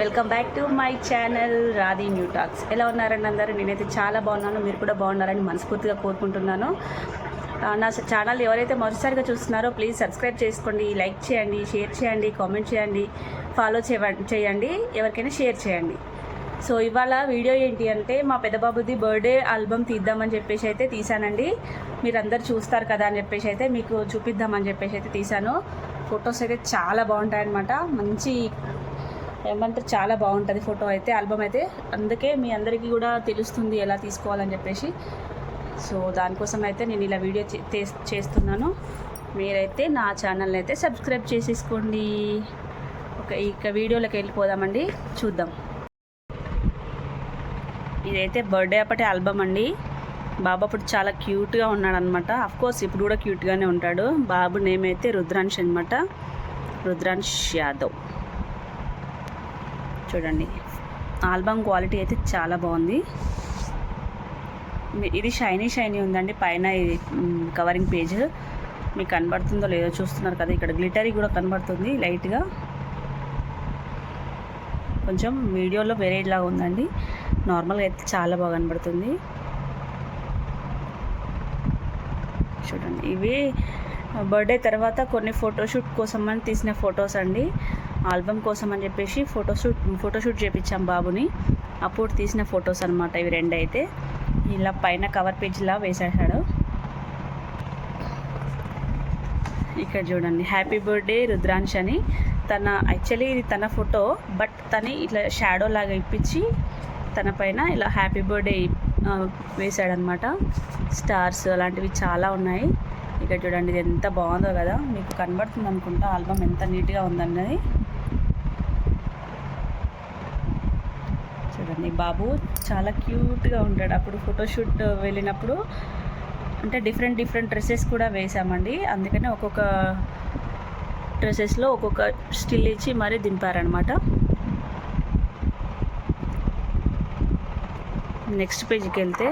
Welcome back to my channel Radhi new talks ఎలా ఉన్నారండి అందరూ? నేనైతే చాలా బాగున్నాను. మీరు కూడా బాగున్నారని మనస్ఫూర్తిగా కోరుకుంటున్నాను. నా ఛానల్ ఎవరైతే మొదటిసారిగా చూస్తున్నారో ప్లీజ్ సబ్స్క్రైబ్ చేసుకోండి లైక్ చేయండి షేర్ చేయండి కామెంట్ చేయండి ఫాలో చేయండి ఎవరికైనా షేర్ చేయండి. సో ఇవాళ వీడియో ఏంటి అంటే మా పెద్దబాబుది బర్త్డే ఆల్బమ్ తీద్దామని చెప్పేసి అయితే తీసానండి. మీరందరు చూస్తారు కదా అని చెప్పేసి అయితే మీకు చూపిద్దామని చెప్పేసి అయితే తీసాను. ఫొటోస్ అయితే చాలా బాగుంటాయన్నమాట. మంచి ఏమంటే చాలా బాగుంటుంది ఫోటో అయితే ఆల్బమ్ అయితే. అందుకే మీ అందరికీ కూడా తెలుస్తుంది ఎలా తీసుకోవాలని చెప్పేసి. సో దానికోసం అయితే నేను ఇలా వీడియో చే- చేస్తున్నాను. మీరైతే నా ఛానల్ని అయితే సబ్స్క్రైబ్ చేసేసుకోండి. ఒక ఇక వీడియోలోకి వెళ్ళిపోదామండి. చూద్దాం. ఇదైతే బర్త్డే అప్పటి ఆల్బమ్ అండి. బాబు అప్పుడు చాలా క్యూట్గా ఉన్నాడు అనమాట కోర్స్ ఇప్పుడు కూడా క్యూట్గానే ఉంటాడు. బాబు నేమ్ అయితే రుద్రాంశ్ అనమాట రుద్రాంశ్ యాదవ్. చూడండి. ఆల్బమ్ క్వాలిటీ అయితే చాలా బాగుంది. ఇది షైనీ షైనీ ఉందండి. పైన ఇది కవరింగ్ పేజ్. మీకు కనబడుతుందో లేదో చూస్తున్నారు కదా ఇక్కడ గ్లిటరీ కూడా కనబడుతుంది లైట్గా. కొంచెం వీడియోలో వేరేలాగా ఉందండి. నార్మల్గా అయితే చాలా బాగా కనబడుతుంది. చూడండి. ఇవి బర్త్డే తర్వాత కొన్ని ఫోటోషూట్ కోసం అని తీసిన ఫొటోస్ అండి. ఆల్బమ్ కోసం అని చెప్పేసి ఫోటోషూట్ ఫోటోషూట్ చేపించాం బాబుని. అప్పుడు తీసిన ఫొటోస్ అనమాట ఇవి రెండు అయితే ఇలా పైన కవర్ పేజ్లా వేసేసాడు. ఇక్కడ చూడండి హ్యాపీ బర్త్డే రుద్రాంశ్ అని. తన యాక్చువల్లీ ఇది తన ఫోటో బట్ తని ఇట్లా షాడో లాగా ఇప్పించి తన పైన ఇలా హ్యాపీ బర్త్డే వేసాడనమాట స్టార్స్ అలాంటివి చాలా ఉన్నాయి. ఇక్కడ చూడండి ఇది ఎంత బాగుందో కదా. మీకు కనబడుతుంది అనుకుంటా ఆల్బమ్ ఎంత నీట్గా ఉందన్నది. చూడండి బాబు చాలా క్యూట్గా ఉంటాడు. అప్పుడు ఫోటోషూట్ వెళ్ళినప్పుడు అంటే డిఫరెంట్ డిఫరెంట్ డ్రెస్సెస్ కూడా వేసామండి. అందుకనే ఒక్కొక్క డ్రెస్సెస్లో ఒక్కొక్క స్టిల్ ఇచ్చి మరీ దింపారనమాట నెక్స్ట్ పేజ్కి వెళ్తే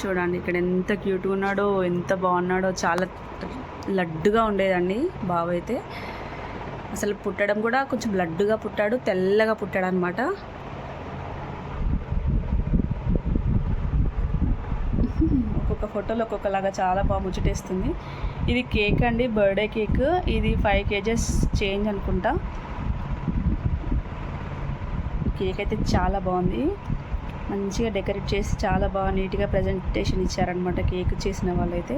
చూడండి ఇక్కడ ఎంత క్యూట్గా ఉన్నాడో ఎంత బాగున్నాడో చాలా లడ్డుగా ఉండేదండి బాబు అయితే. అసలు పుట్టడం కూడా కొంచెం లడ్డుగా పుట్టాడు తెల్లగా పుట్టాడు అనమాట ఒక్కొక్క ఫోటోలో ఒక్కొక్కలాగా చాలా బాగా ముచ్చటేస్తుంది. ఇది కేక్ అండి బర్త్డే కేక్. ఇది ఫైవ్ కేజెస్ చేంజ్ అనుకుంటా. కేక్ అయితే చాలా బాగుంది. మంచిగా డెకరేట్ చేసి చాలా బాగా నీట్గా ప్రజెంటేషన్ ఇచ్చారనమాట కేక్ చేసిన వాళ్ళైతే.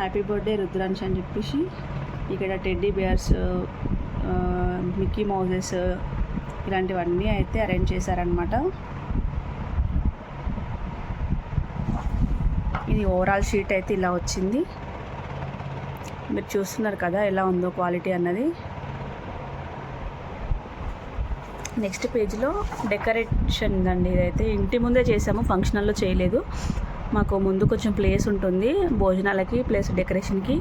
హ్యాపీ బర్త్డే రుద్రాంశ్ అని చెప్పేసి. ఇక్కడ టెడ్డీ బేర్స్ మిక్కీ మౌజెస్ ఇలాంటివన్నీ అయితే అరేంజ్ చేశారనమాట ఇది ఓవరాల్ షీట్ అయితే ఇలా వచ్చింది. మీరు చూస్తున్నారు కదా ఎలా ఉందో క్వాలిటీ అన్నది. నెక్స్ట్ పేజ్లో డెకరేషన్ అండి ఇదైతే ఇంటి ముందే చేసాము ఫంక్షనల్లో చేయలేదు. మాకు ముందు కొంచెం ప్లేస్ ఉంటుంది భోజనాలకి ప్లస్ డెకరేషన్కి.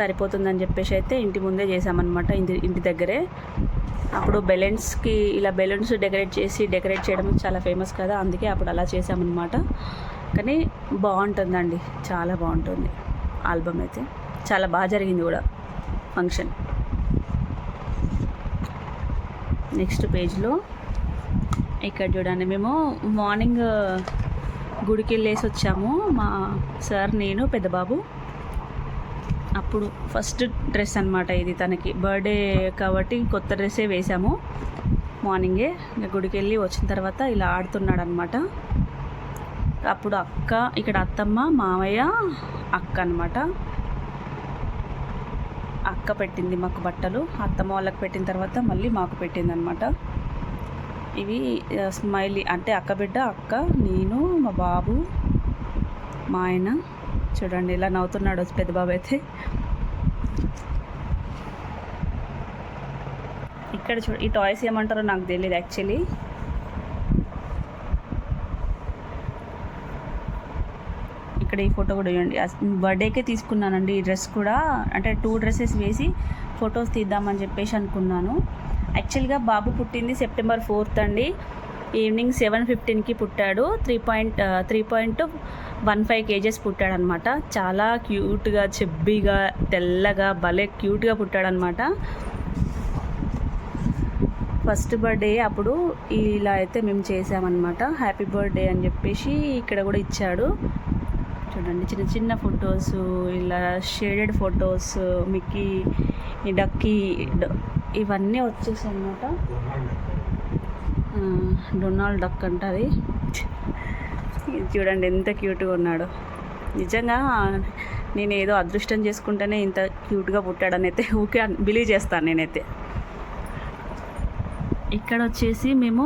సరిపోతుందని చెప్పేసి అయితే ఇంటి ముందే చేసామన్నమాట ఇంటి ఇంటి దగ్గరే. అప్పుడు బెలూన్స్కి ఇలా బెలూన్స్ డెకరేట్ చేసి డెకరేట్ చేయడం చాలా ఫేమస్ కదా అందుకే అప్పుడు అలా చేసామన్నమాట కానీ బాగుంటుందండి చాలా బాగుంటుంది ఆల్బమ్ అయితే. చాలా బాగా జరిగింది కూడా ఫంక్షన్. నెక్స్ట్ పేజ్లో ఇక్కడ చూడండి మేము మార్నింగ్ గుడికి వెళ్ళేసి వచ్చాము. మా సార్ నేను పెద్దబాబు అప్పుడు ఫస్ట్ డ్రెస్ అనమాట ఇది తనకి. బర్త్డే కాబట్టి కొత్త డ్రెస్సే వేసాము మార్నింగే ఇంకా గుడికి వెళ్ళి వచ్చిన తర్వాత ఇలా ఆడుతున్నాడు అనమాట అప్పుడు అక్క ఇక్కడ అత్తమ్మ మామయ్య అక్క అనమాట అక్క పెట్టింది మాకు బట్టలు. అత్తమ్మ వాళ్ళకి పెట్టిన తర్వాత మళ్ళీ మాకు పెట్టింది అనమాట ఇవి స్మైలీ అంటే అక్క బిడ్డ అక్క నేను మా బాబు మా ఆయన. చూడండి ఇలా నవ్వుతున్నాడు పెద్ద బాబు అయితే. ఇక్కడ చూడ ఈ టాయ్స్ ఏమంటారో నాకు తెలియదు యాక్చువల్లీ. ఇక్కడ ఈ ఫోటో కూడా చూడండి బర్త్డేకే తీసుకున్నానండి ఈ డ్రెస్ కూడా. అంటే టూ డ్రెస్సెస్ వేసి ఫొటోస్ తీద్దామని చెప్పేసి అనుకున్నాను. యాక్చువల్గా బాబు పుట్టింది సెప్టెంబర్ ఫోర్త్ అండి. ఈవినింగ్ సెవెన్ ఫిఫ్టీన్కి పుట్టాడు. Three point three point one five KGs పుట్టాడనమాట. చాలా క్యూట్గా చెబ్బీగా తెల్లగా భలే క్యూట్గా పుట్టాడనమాట. ఫస్ట్ బర్త్డే అప్పుడు ఇలా అయితే మేము చేసామన్నమాట హ్యాపీ బర్త్డే అని చెప్పేసి ఇక్కడ కూడా ఇచ్చాడు. చూడండి చిన్న చిన్న ఫొటోస్ ఇలా షేడెడ్ ఫొటోస్ మిక్కీ డక్కీ డ- ఇవన్నీ వచ్చేసాయి అన్నమాట డొనాల్డ్ డక్ అంటది. అది చూడండి ఎంత క్యూట్గా ఉన్నాడు. నిజంగా నేను ఏదో అదృష్టం చేసుకుంటేనే ఇంత క్యూట్గా పుట్టాడని అయితే ఊకే బిలీవ్ చేస్తాను నేనైతే. ఇక్కడ వచ్చేసి మేము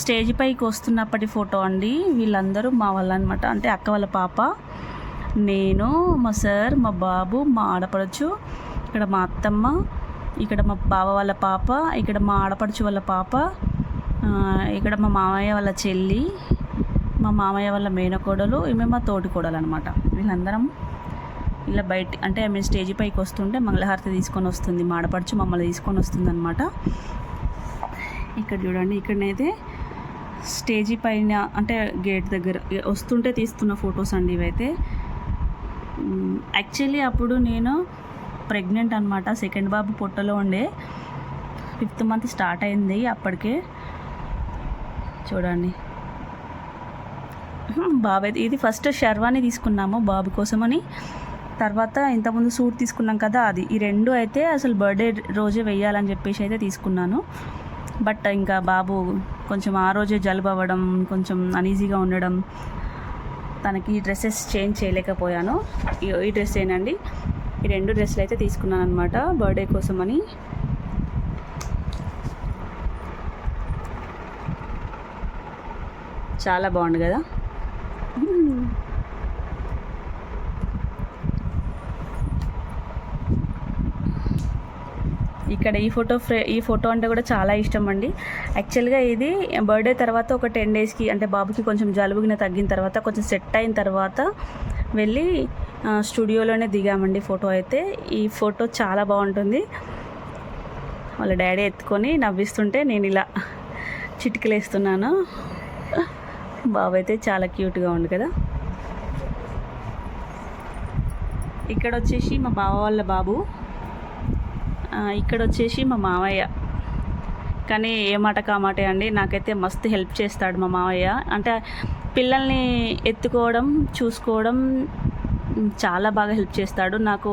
స్టేజ్ పైకి వస్తున్నప్పటి ఫోటో అండి. వీళ్ళందరూ మా వాళ్ళు అనమాట అంటే అక్క వాళ్ళ పాప నేను మా సార్ మా బాబు మా ఆడపడచ్చు ఇక్కడ మా అత్తమ్మ ఇక్కడ మా బావ వాళ్ళ పాప ఇక్కడ మా ఆడపడుచు వాళ్ళ పాప ఇక్కడ మా మామయ్య వాళ్ళ చెల్లి మా మామయ్య వాళ్ళ మేనకోడలు ఈమె మా తోటి కోడలు అనమాట వీళ్ళందరం ఇలా బయట అంటే ఆమె స్టేజ్ పైకి వస్తుంటే మంగళహారతి తీసుకొని వస్తుంది మాడపడుచు మమ్మల్ని తీసుకొని వస్తుంది అనమాట ఇక్కడ చూడండి ఇక్కడనైతే స్టేజీ పైన అంటే గేట్ దగ్గర వస్తుంటే తీస్తున్న ఫొటోస్ అండి ఇవైతే. యాక్చువల్లీ అప్పుడు నేను ప్రెగ్నెంట్ అనమాట సెకండ్ బాబు పొట్టలో ఉండే. ఫిఫ్త్ మంత్ స్టార్ట్ అయింది అప్పటికే. చూడండి. బాబు ఇది ఫస్ట్ షర్వాని తీసుకున్నాము బాబు కోసమని. తర్వాత ఇంతకుముందు సూట్ తీసుకున్నాం కదా అది. ఈ రెండు అయితే అసలు బర్త్డే రోజే వెయ్యాలని చెప్పేసి అయితే తీసుకున్నాను. బట్ ఇంకా బాబు కొంచెం ఆ రోజే జలుబు అవ్వడం కొంచెం అనీజీగా ఉండడం తనకి ఈ డ్రెస్సెస్ చేంజ్ చేయలేకపోయాను. ఈ ఈ డ్రెస్ ఏనండి? ఈ రెండు డ్రెస్సులు అయితే తీసుకున్నాను అనమాట బర్త్డే కోసమని. చాలా బాగుంది కదా? ఇక్కడ ఈ ఫోటో ఫ్రే ఈ ఫోటో అంటే కూడా చాలా ఇష్టం అండి. యాక్చువల్గా ఇది బర్త్డే తర్వాత ఒక టెన్ డేస్కి అంటే బాబుకి కొంచెం జలుబుగిన తగ్గిన తర్వాత కొంచెం సెట్ అయిన తర్వాత వెళ్ళి స్టూడియోలోనే దిగామండి ఫోటో అయితే. ఈ ఫోటో చాలా బాగుంటుంది. వాళ్ళ డాడీ ఎత్తుకొని నవ్విస్తుంటే నేను ఇలా చిటికలేస్తున్నాను. బాబు అయితే చాలా క్యూట్గా ఉంది కదా. ఇక్కడ వచ్చేసి మా బావ వాళ్ళ బాబు. ఇక్కడ వచ్చేసి మా మావయ్య. కానీ ఏ మాట కామాటే అండి నాకైతే మస్తు హెల్ప్ చేస్తాడు మా మావయ్య. అంటే పిల్లల్ని ఎత్తుకోవడం చూసుకోవడం చాలా బాగా హెల్ప్ చేస్తాడు. నాకు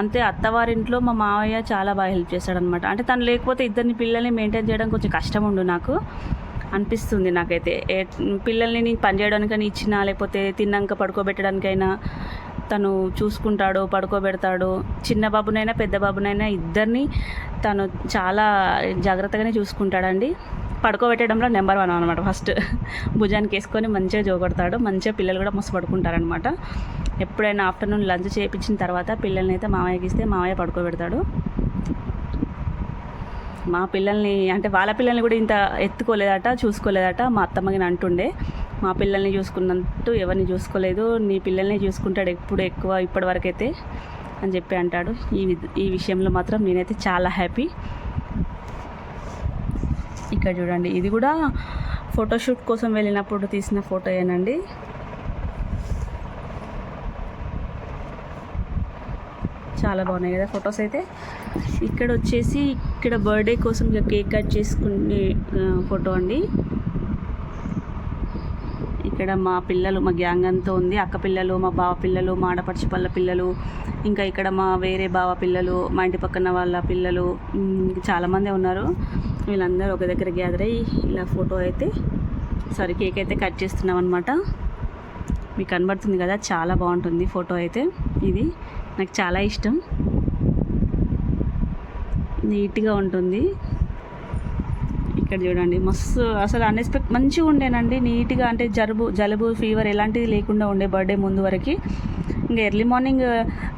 అంతే అత్తవారింట్లో మా మావయ్య చాలా బాగా హెల్ప్ చేస్తాడనమాట అంటే తను లేకపోతే ఇద్దరిని పిల్లల్ని మెయింటైన్ చేయడం కొంచెం కష్టం ఉండు నాకు. అనిపిస్తుంది నాకైతే. ఏ- పిల్లల్ని నేను పని చేయడానికైనా ఇచ్చినా లేకపోతే తిన్నాక పడుకోబెట్టడానికైనా తను చూసుకుంటాడు పడుకోబెడతాడు చిన్న బాబునైనా పెద్ద బాబునైనా ఇద్దరిని తను చాలా జాగ్రత్తగానే చూసుకుంటాడండి. పడుకోబెట్టడంలో నెంబర్ వన్ అనమాట ఫస్ట్. భుజానికి వేసుకొని మంచిగా జోగొడతాడు. మంచిగా పిల్లలు కూడా మస్తు పడుకుంటారనమాట ఎప్పుడైనా ఆఫ్టర్నూన్ లంచ్ చేయించిన తర్వాత పిల్లల్ని అయితే మామయ్యకి ఇస్తే మామయ్య పడుకోబెడతాడు. మా పిల్లల్ని అంటే వాళ్ళ పిల్లల్ని కూడా ఇంత ఎత్తుకోలేదట చూసుకోలేదట. మా అత్తమ్మకి అంటుండే మా పిల్లల్ని చూసుకున్నట్టు ఎవరిని చూసుకోలేదు నీ పిల్లల్ని చూసుకుంటాడు ఎప్పుడు ఎక్కువ ఇప్పటివరకైతే అయితే అని చెప్పి అంటాడు. ఈ వి- ఈ విషయంలో మాత్రం నేనైతే చాలా హ్యాపీ. ఇక్కడ చూడండి ఇది కూడా ఫోటోషూట్ కోసం వెళ్ళినప్పుడు తీసిన ఫోటో ఏనండి చాలా బాగున్నాయి కదా ఫొటోస్ అయితే. ఇక్కడ వచ్చేసి ఇక్కడ బర్త్డే కోసం ఇక కేక్ కట్ చేసుకునే ఫోటో అండి. ఇక్కడ మా పిల్లలు మా గ్యాంగ్ అంతా ఉంది. అక్క పిల్లలు మా బావ పిల్లలు మా ఆడపడిచి పళ్ళ పిల్లలు ఇంకా ఇక్కడ మా వేరే బావ పిల్లలు మా ఇంటి పక్కన వాళ్ళ పిల్లలు చాలామంది ఉన్నారు. వీళ్ళందరూ ఒక దగ్గర గ్యాదర్ అయ్యి ఇలా ఫోటో అయితే సారీ కేక్ అయితే కట్ చేస్తున్నాం అనమాట మీకు కనబడుతుంది కదా చాలా బాగుంటుంది ఫోటో అయితే ఇది. నాకు చాలా ఇష్టం. నీట్గా ఉంటుంది. ఇక్కడ చూడండి మస్తు అసలు అన్ఎక్స్పెక్ట్ మంచిగా ఉండేనండి. నీట్గా అంటే జలుబు జలుబు ఫీవర్ ఎలాంటిది లేకుండా ఉండే బర్త్డే ముందు వరకు. ఇంకా ఎర్లీ మార్నింగ్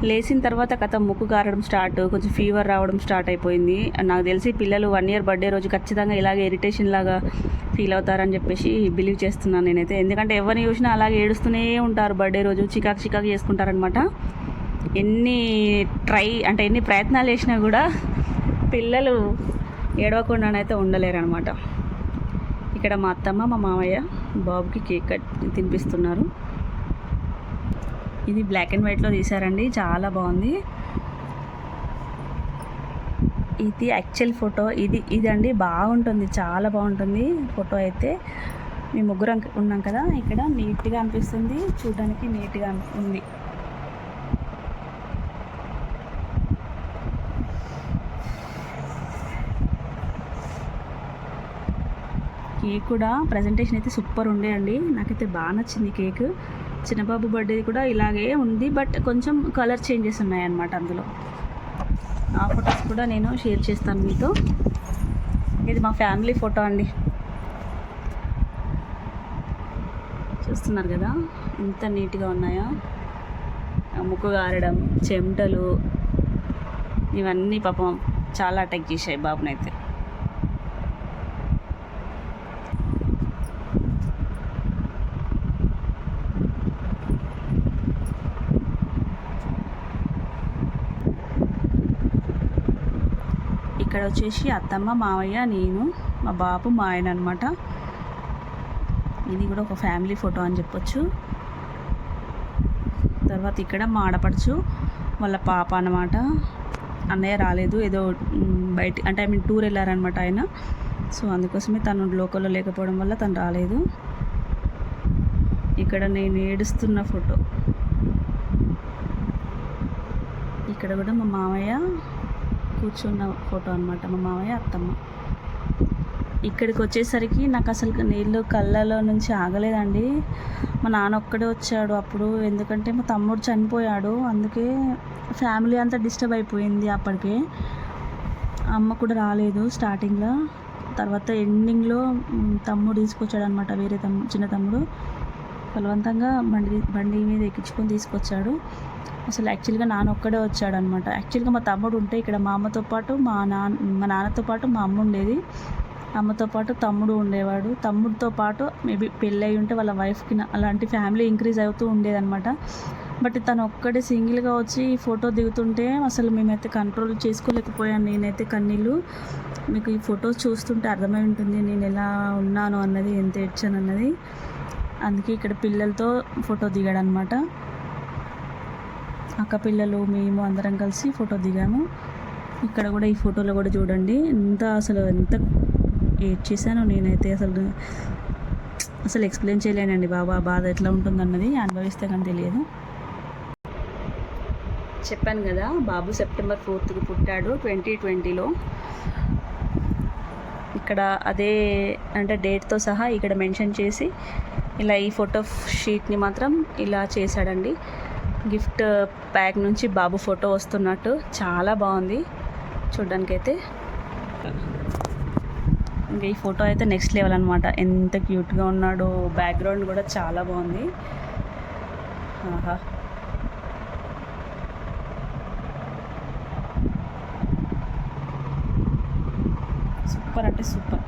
లేచిన తర్వాత కథ ముక్కు కారడం స్టార్ట్ కొంచెం ఫీవర్ రావడం స్టార్ట్ అయిపోయింది. నాకు తెలిసి పిల్లలు వన్ ఇయర్ బర్త్డే రోజు ఖచ్చితంగా ఇలాగే ఇరిటేషన్ లాగా ఫీల్ అవుతారని చెప్పేసి బిలీవ్ చేస్తున్నాను నేనైతే. ఎందుకంటే ఎవరిని చూసినా అలాగే ఏడుస్తూనే ఉంటారు బర్త్డే రోజు చికాకు చికాకు చేసుకుంటారనమాట ఎన్ని ట్రై అంటే ఎన్ని ప్రయత్నాలు చేసినా కూడా పిల్లలు ఏడవకుండానైతే ఉండలేరు అనమాట ఇక్కడ మా అత్తమ్మ మా మామయ్య బాబుకి కేక్ కట్ తినిపిస్తున్నారు. ఇది బ్లాక్ అండ్ వైట్లో తీశారండి చాలా బాగుంది. ఇది యాక్చువల్ ఫోటో ఇది ఇదండి బాగుంటుంది చాలా బాగుంటుంది ఫోటో అయితే. మేము ముగ్గురం ఉన్నాం కదా ఇక్కడ నీట్గా అనిపిస్తుంది చూడడానికి నీట్గా ఉంది. కేక్ కూడా ప్రజెంటేషన్ అయితే సూపర్ ఉండే అండి. నాకైతే బాగా నచ్చింది కేక్. చిన్నబాబు బర్త్డే కూడా ఇలాగే ఉంది బట్ కొంచెం కలర్ చేంజెస్ ఉన్నాయన్నమాట అందులో. ఆ ఫొటోస్ కూడా నేను షేర్ చేస్తాను మీతో. ఇది మా ఫ్యామిలీ ఫోటో అండి. చూస్తున్నారు కదా ఎంత నీట్గా ఉన్నాయో. ఆ ముక్కు గారడం చెమటలు ఇవన్నీ పాపం చాలా అటాక్ చేశాయి బాబునైతే. ఇక్కడ వచ్చేసి అత్తమ్మ మావయ్య నేను మా బాబు మా ఆయన అనమాట ఇది కూడా ఒక ఫ్యామిలీ ఫోటో అని చెప్పొచ్చు. తర్వాత ఇక్కడ మా ఆడపడుచు వాళ్ళ పాప అన్నమాట. అన్నయ్య రాలేదు ఏదో బయట అంటే ఐ మీన్ టూర్ వెళ్ళారనమాట ఆయన. సో అందుకోసమే తను లోకల్లో లేకపోవడం వల్ల తను రాలేదు. ఇక్కడ నేను ఏడుస్తున్న ఫోటో. ఇక్కడ కూడా మా మామయ్య కూర్చున్న ఫోటో అనమాట మా మామయ్య అత్తమ్మ. ఇక్కడికి వచ్చేసరికి నాకు అసలు నీళ్ళు కళ్ళలో నుంచి ఆగలేదండి. మా నాన్న ఒక్కడే వచ్చాడు అప్పుడు ఎందుకంటే మా తమ్ముడు చనిపోయాడు. అందుకే ఫ్యామిలీ అంతా డిస్టర్బ్ అయిపోయింది అప్పటికే. అమ్మ కూడా రాలేదు స్టార్టింగ్లో. తర్వాత ఎండింగ్లో తమ్ముడు తీసుకొచ్చాడు అనమాట వేరే తమ్ముడు చిన్న తమ్ముడు. బలవంతంగా బండి బండి మీద ఎక్కించుకొని తీసుకొచ్చాడు. అసలు యాక్చువల్గా నాన్న ఒక్కడే వచ్చాడు అనమాట యాక్చువల్గా మా తమ్ముడు ఉంటే ఇక్కడ మా అమ్మతో పాటు మా నాన్న మా నాన్నతో పాటు మా అమ్మ ఉండేది. అమ్మతో పాటు తమ్ముడు ఉండేవాడు. తమ్ముడితో పాటు మేబీ పెళ్ళయి ఉంటే వాళ్ళ వైఫ్కి అలాంటి ఫ్యామిలీ ఇంక్రీజ్ అవుతూ ఉండేదన్నమాట. బట్ తను ఒక్కడే సింగిల్గా వచ్చి ఫోటో దిగుతుంటే అసలు మేమైతే కంట్రోల్ చేసుకోలేకపోయాను నేనైతే కన్నీళ్ళు. మీకు ఈ ఫొటోస్ చూస్తుంటే అర్థమై ఉంటుంది నేను ఎలా ఉన్నాను అన్నది ఎంత ఏడ్చాను అన్నది. అందుకే ఇక్కడ పిల్లలతో ఫోటో దిగాడు అనమాట అక్క పిల్లలు మేము అందరం కలిసి ఫోటో దిగాము. ఇక్కడ కూడా ఈ ఫోటోలో కూడా చూడండి ఎంత అసలు ఎంత ఏడ్ చేశాను నేనైతే అసలు అసలు ఎక్స్ప్లెయిన్ చేయలేనండి బాబా ఆ బాధ ఎట్లా ఉంటుందన్నది అనుభవిస్తే కానీ తెలియదు. చెప్పాను కదా బాబు సెప్టెంబర్ ఫోర్త్కి పుట్టాడు ట్వంటీ ట్వంటీలో. ఇక్కడ అదే అంటే డేట్తో సహా ఇక్కడ మెన్షన్ చేసి ఇలా ఈ ఫోటో షీట్ని మాత్రం ఇలా చేశాడండి. గిఫ్ట్ ప్యాక్ నుంచి బాబు ఫోటో వస్తున్నట్టు చాలా బాగుంది. చూడ్డానికైతే. ఇంకా ఈ ఫోటో అయితే నెక్స్ట్ లెవెల్ అనమాట ఎంత క్యూట్గా ఉన్నాడో. బ్యాక్గ్రౌండ్ కూడా చాలా బాగుంది. ఆహా. సూపర్ అంటే సూపర్.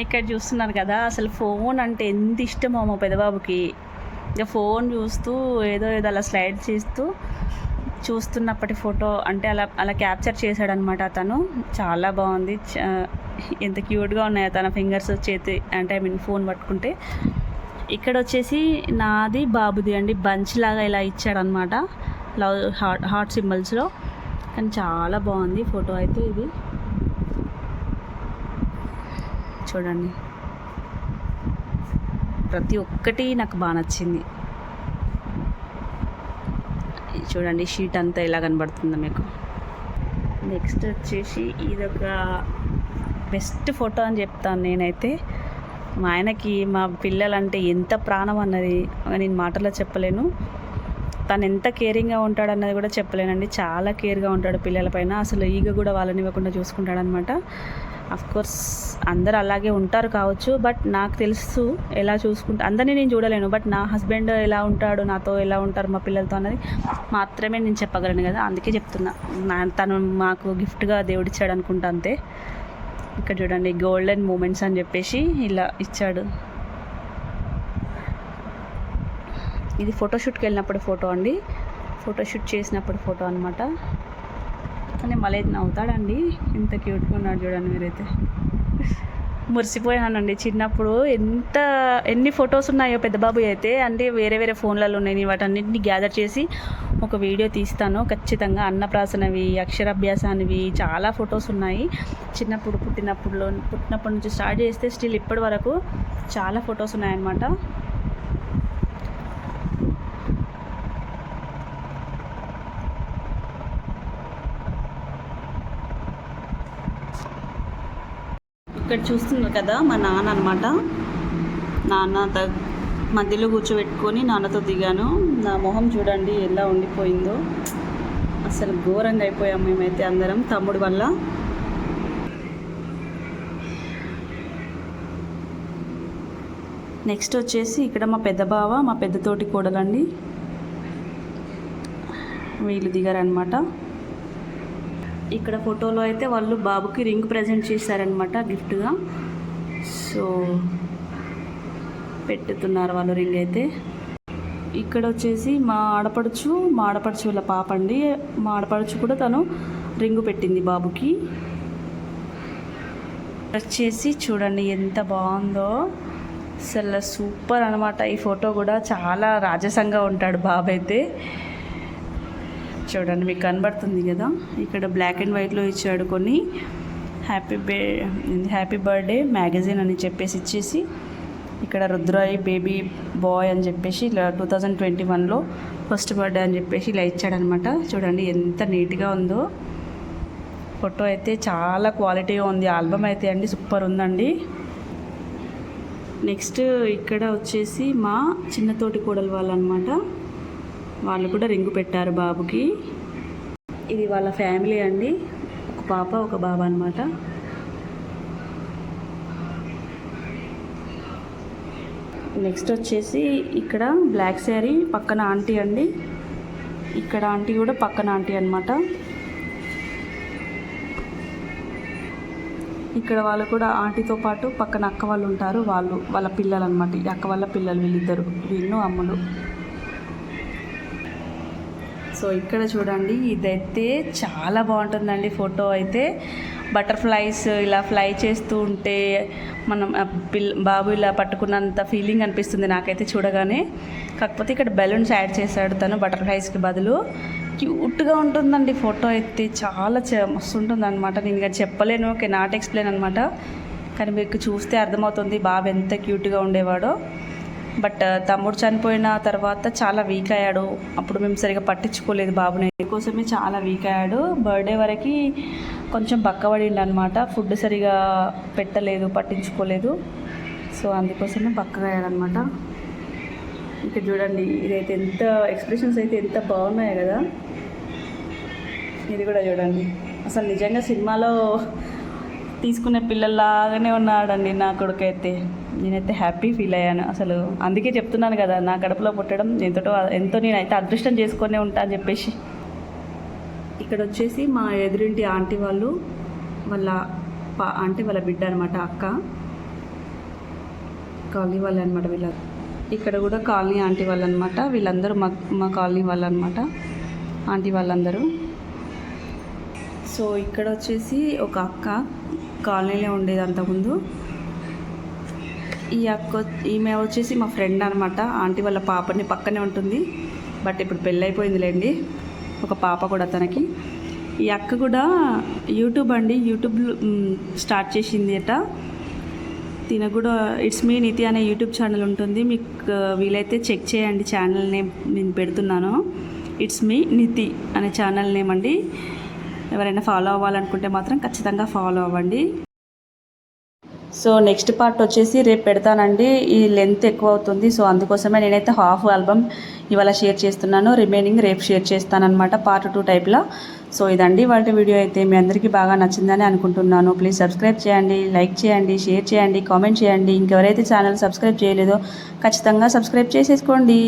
ఇక్కడ చూస్తున్నారు కదా అసలు ఫోన్ అంటే ఎంత ఇష్టమో మా పెదబాబుకి. ఇక ఫోన్ చూస్తూ ఏదో ఏదో అలా స్లైడ్ చేస్తూ చూస్తున్నప్పటి ఫోటో అంటే అలా అలా క్యాప్చర్ చేశాడనమాట అతను. చాలా బాగుంది. చ- ఎంత క్యూట్గా ఉన్నాయో తన ఫింగర్స్ చేతి అంటే ఐ మీన్ ఫోన్ పట్టుకుంటే. ఇక్కడ వచ్చేసి నాది బాబుది అండి. బంచ్ లాగా ఇలా ఇచ్చాడనమాట లవ్ హార్ట్ హార్ట్ సింబల్స్లో. కానీ చాలా బాగుంది ఫోటో అయితే ఇది. చూడండి. ప్రతి ఒక్కటి నాకు బాగా నచ్చింది. చూడండి షీట్ అంతా ఎలా కనబడుతుందో మీకు. నెక్స్ట్ వచ్చేసి ఇదొక బెస్ట్ ఫోటో అని చెప్తాను నేనైతే. మా ఆయనకి మా పిల్లలంటే ఎంత ప్రాణం అన్నది నేను మాటలో చెప్పలేను. తను ఎంత కేరింగ్గా ఉంటాడు అన్నది కూడా చెప్పలేనండి. చాలా కేర్గా ఉంటాడు పిల్లలపైన అసలు ఈగ కూడా వాళ్ళని ఇవ్వకుండా చూసుకుంటాడనమాట కోర్స్ అందరు అలాగే ఉంటారు కావచ్చు బట్ నాకు తెలుసు ఎలా చూసుకుంటా అందరినీ నేను చూడలేను బట్ నా హస్బెండ్ ఎలా ఉంటాడు నాతో ఎలా ఉంటారు మా పిల్లలతో అన్నది మాత్రమే నేను చెప్పగలను కదా అందుకే చెప్తున్నా. నా తను మాకు గిఫ్ట్గా దేవుడిచ్చాడు అనుకుంటా అంతే. ఇక్కడ చూడండి గోల్డెన్ మూమెంట్స్ అని చెప్పేసి ఇలా ఇచ్చాడు. ఇది ఫోటోషూట్కి వెళ్ళినప్పుడు ఫోటో అండి. ఫోటోషూట్ చేసినప్పుడు ఫోటో అనమాట కానీ మళ్ళీ నవ్వుతాడండి. ఇంత క్యూట్గా ఉన్నాడు చూడండి మీరైతే. మురిసిపోయానండి. చిన్నప్పుడు ఎంత ఎన్ని ఫొటోస్ ఉన్నాయో పెద్ద బాబు అయితే అంటే వేరే వేరే ఫోన్లలో ఉన్నాయి. వాటన్నిటిని గ్యాదర్ చేసి ఒక వీడియో తీస్తాను. ఖచ్చితంగా అన్నప్రాసనవి అక్షరాభ్యాసానివి చాలా ఫొటోస్ ఉన్నాయి. చిన్నప్పుడు పుట్టినప్పుడు పుట్టినప్పటి నుంచి స్టార్ట్ చేస్తే స్టిల్ ఇప్పటి వరకు చాలా ఫొటోస్ ఉన్నాయన్నమాట. ఇక్కడ చూస్తున్నారు కదా మా నాన్న అనమాట నాన్న ద- మధ్యలో కూర్చోబెట్టుకొని నాన్నతో దిగాను. నా మొహం చూడండి ఎలా ఉండిపోయిందో. అసలు ఘోరంగా అయిపోయాం మేమైతే అందరం తమ్ముడు వల్ల. నెక్స్ట్ వచ్చేసి ఇక్కడ మా పెద్ద బావ మా పెద్ద తోటి కోడలండి. వీళ్ళు దిగారనమాట ఇక్కడ ఫోటోలో అయితే వాళ్ళు బాబుకి రింగ్ ప్రజెంట్ చేశారనమాట గిఫ్ట్గా. సో పెట్టుతున్నారు వాళ్ళు రింగ్ అయితే. ఇక్కడ వచ్చేసి మా ఆడపడుచు మా ఆడపడుచు వాళ్ళ పాప అండి. మా ఆడపడుచు కూడా తను రింగు పెట్టింది బాబుకి. వచ్చేసి చూడండి ఎంత బాగుందో. అసలు సూపర్ అనమాట ఈ ఫోటో కూడా. చాలా రాజసంగా ఉంటాడు బాబు అయితే. చూడండి మీకు కనబడుతుంది కదా? ఇక్కడ బ్లాక్ అండ్ వైట్లో ఇచ్చాడు కొన్ని. హ్యాపీ బే హ్యాపీ బర్త్డే మ్యాగజైన్ అని చెప్పేసి ఇచ్చేసి ఇక్కడ రుద్రాయి బేబీ బాయ్ అని చెప్పేసి ఇలా టూ థౌజండ్ ట్వంటీ వన్లో ఫస్ట్ బర్త్డే అని చెప్పేసి ఇలా ఇచ్చాడనమాట. చూడండి ఎంత నీట్గా ఉందో. ఫోటో అయితే చాలా క్వాలిటీగా ఉంది. ఆల్బమ్ అయితే అండి సూపర్ ఉందండి. నెక్స్ట్ ఇక్కడ వచ్చేసి మా చిన్న తోటి కోడలు వాళ్ళు అనమాట వాళ్ళు కూడా రింగు పెట్టారు బాబుకి. ఇది వాళ్ళ ఫ్యామిలీ అండి. ఒక పాప ఒక బాబా అనమాట నెక్స్ట్ వచ్చేసి ఇక్కడ బ్లాక్ శారీ పక్కన ఆంటీ అండి. ఇక్కడ ఆంటీ కూడా పక్కన ఆంటీ అనమాట ఇక్కడ వాళ్ళు కూడా ఆంటీతో పాటు పక్కన అక్క వాళ్ళు ఉంటారు వాళ్ళు వాళ్ళ పిల్లలు అనమాట ఈ అక్క వాళ్ళ పిల్లలు వీళ్ళిద్దరు వీళ్ళు అమ్ములు. సో ఇక్కడ చూడండి ఇదైతే చాలా బాగుంటుందండి ఫోటో అయితే. బటర్ఫ్లైస్ ఇలా ఫ్లై చేస్తూ ఉంటే మనం పిల్ బాబు ఇలా పట్టుకున్నంత ఫీలింగ్ అనిపిస్తుంది నాకైతే చూడగానే. కాకపోతే ఇక్కడ బెలూన్స్ యాడ్ చేశాడు తను బటర్ఫ్లైస్కి బదులు. క్యూట్గా ఉంటుందండి ఫోటో అయితే చాలా చ- మస్తు ఉంటుంది అనమాట నేను ఇంకా చెప్పలేను ఓకే నాట్ ఎక్స్ప్లెయిన్ అనమాట కానీ మీకు చూస్తే అర్థమవుతుంది బాబు ఎంత క్యూట్గా ఉండేవాడో. బట్ తమ్ముడు చనిపోయిన తర్వాత చాలా వీక్ అయ్యాడు. అప్పుడు మేము సరిగా పట్టించుకోలేదు బాబుని. కోసమే చాలా వీక్ అయ్యాడు. బర్త్డే వరకు కొంచెం బక్కబడిండు అనమాట ఫుడ్ సరిగా పెట్టలేదు పట్టించుకోలేదు. సో అందుకోసమే బక్కగా అయ్యాడనమాట. అనమాట చూడండి ఇదైతే ఎంత ఎక్స్ప్రెషన్స్ అయితే ఎంత బాగున్నాయి కదా. ఇది కూడా చూడండి. అసలు నిజంగా సినిమాలో తీసుకునే పిల్లల్లాగానే ఉన్నాడండి నా కొడుకైతే. అయితే నేనైతే హ్యాపీ ఫీల్ అయ్యాను. అసలు అందుకే చెప్తున్నాను కదా నా గడపలో పుట్టడం ఎంతటో ఎంతో నేనైతే అదృష్టం చేసుకునే ఉంటా అని చెప్పేసి. ఇక్కడ వచ్చేసి మా ఎదురింటి ఆంటీ వాళ్ళు వాళ్ళ పా ఆంటీ వాళ్ళ బిడ్డ అనమాట అక్క. కాలనీ వాళ్ళు అనమాట వీళ్ళ. ఇక్కడ కూడా కాలనీ ఆంటీ వాళ్ళు అనమాట వీళ్ళందరూ మా మా కాలనీ వాళ్ళు అనమాట ఆంటీ వాళ్ళందరూ. సో ఇక్కడ వచ్చేసి ఒక అక్క కాలనీలో ఉండేది అంతకుముందు. ఈ అక్క ఈమె వచ్చేసి మా ఫ్రెండ్ అనమాట ఆంటీ వాళ్ళ పాపని పక్కనే ఉంటుంది. బట్ ఇప్పుడు పెళ్ళైపోయిందిలేండి. ఒక పాప కూడా తనకి. ఈ అక్క కూడా యూట్యూబ్ అండి. యూట్యూబ్ స్టార్ట్ చేసింది అట. తిన కూడా ఇట్స్ మీ నితి అనే యూట్యూబ్ ఛానల్ ఉంటుంది. మీకు వీలైతే చెక్ చేయండి ఛానల్ నేమ్ నేను పెడుతున్నాను. ఇట్స్ మీ నితి అనే ఛానల్ నేమ్ అండి. ఎవరైనా ఫాలో అవ్వాలనుకుంటే మాత్రం ఖచ్చితంగా ఫాలో అవ్వండి. సో నెక్స్ట్ పార్ట్ వచ్చేసి రేపు పెడతానండి. ఈ లెంత్ ఎక్కువ అవుతుంది సో అందుకోసమే నేనైతే హాఫ్ ఆల్బమ్ ఇవాళ షేర్ చేస్తున్నాను. రిమైనింగ్ రేపు షేర్ చేస్తానమాట పార్ట్ టూ టైప్లో. సో ఇదండి వాళ్ళ వీడియో అయితే. మీ అందరికీ బాగా నచ్చిందని అనుకుంటున్నాను. ప్లీజ్ సబ్స్క్రైబ్ చేయండి లైక్ చేయండి షేర్ చేయండి కామెంట్ చేయండి. ఇంకెవరైతే ఛానల్ సబ్స్క్రైబ్ చేయలేదో ఖచ్చితంగా సబ్స్క్రైబ్ చేసేసుకోండి.